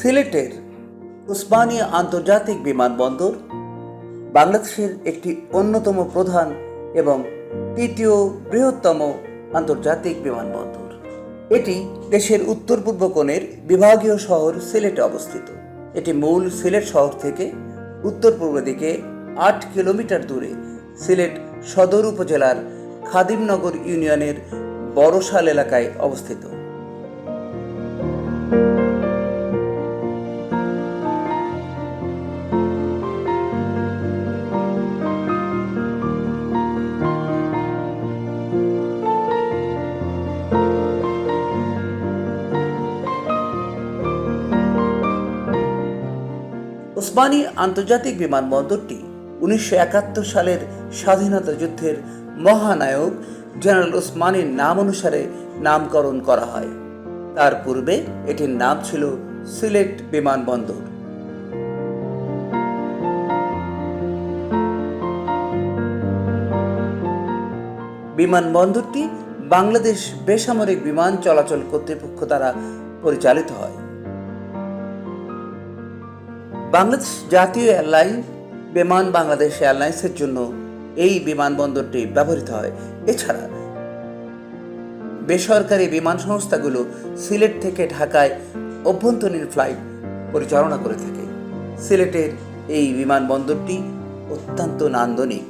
সিলেটের উসমানিয়া আন্তর্জাতিক বিমানবন্দর বাংলাদেশের একটি অন্যতম প্রধান এবং তৃতীয় বৃহত্তম আন্তর্জাতিক বিমানবন্দর। এটি দেশের উত্তর পূর্ব কোণের বিভাগীয় শহর সিলেটে অবস্থিত। এটি মূল সিলেট শহর থেকে উত্তর পূর্ব দিকে আট কিলোমিটার দূরে সিলেট সদর উপজেলার খাদিমনগর ইউনিয়নের বড়শাল এলাকায় অবস্থিত। ওসমানী আন্তর্জাতিক বিমানবন্দরটি উনিশশো একাত্তর সালের স্বাধীনতা যুদ্ধের মহানায়ক জেনারেল ওসমানীর নাম অনুসারে নামকরণ করা হয়। তার পূর্বে এটির নাম ছিল সিলেট বিমানবন্দর। বিমানবন্দরটি বাংলাদেশ বেসামরিক বিমান চলাচল কর্তৃপক্ষ দ্বারা পরিচালিত হয়। বাংলাদেশ জাতীয় এয়ারলাইন, বিমান বাংলাদেশ এয়ারলাইন্সের জন্য এই বিমানবন্দরটি ব্যবহৃত হয়। এছাড়া বেসরকারি বিমান সংস্থাগুলো সিলেট থেকে ঢাকায় অভ্যন্তরীণ ফ্লাইট পরিচালনা করে থাকে। সিলেটের এই বিমানবন্দরটি অত্যন্ত নান্দনিক।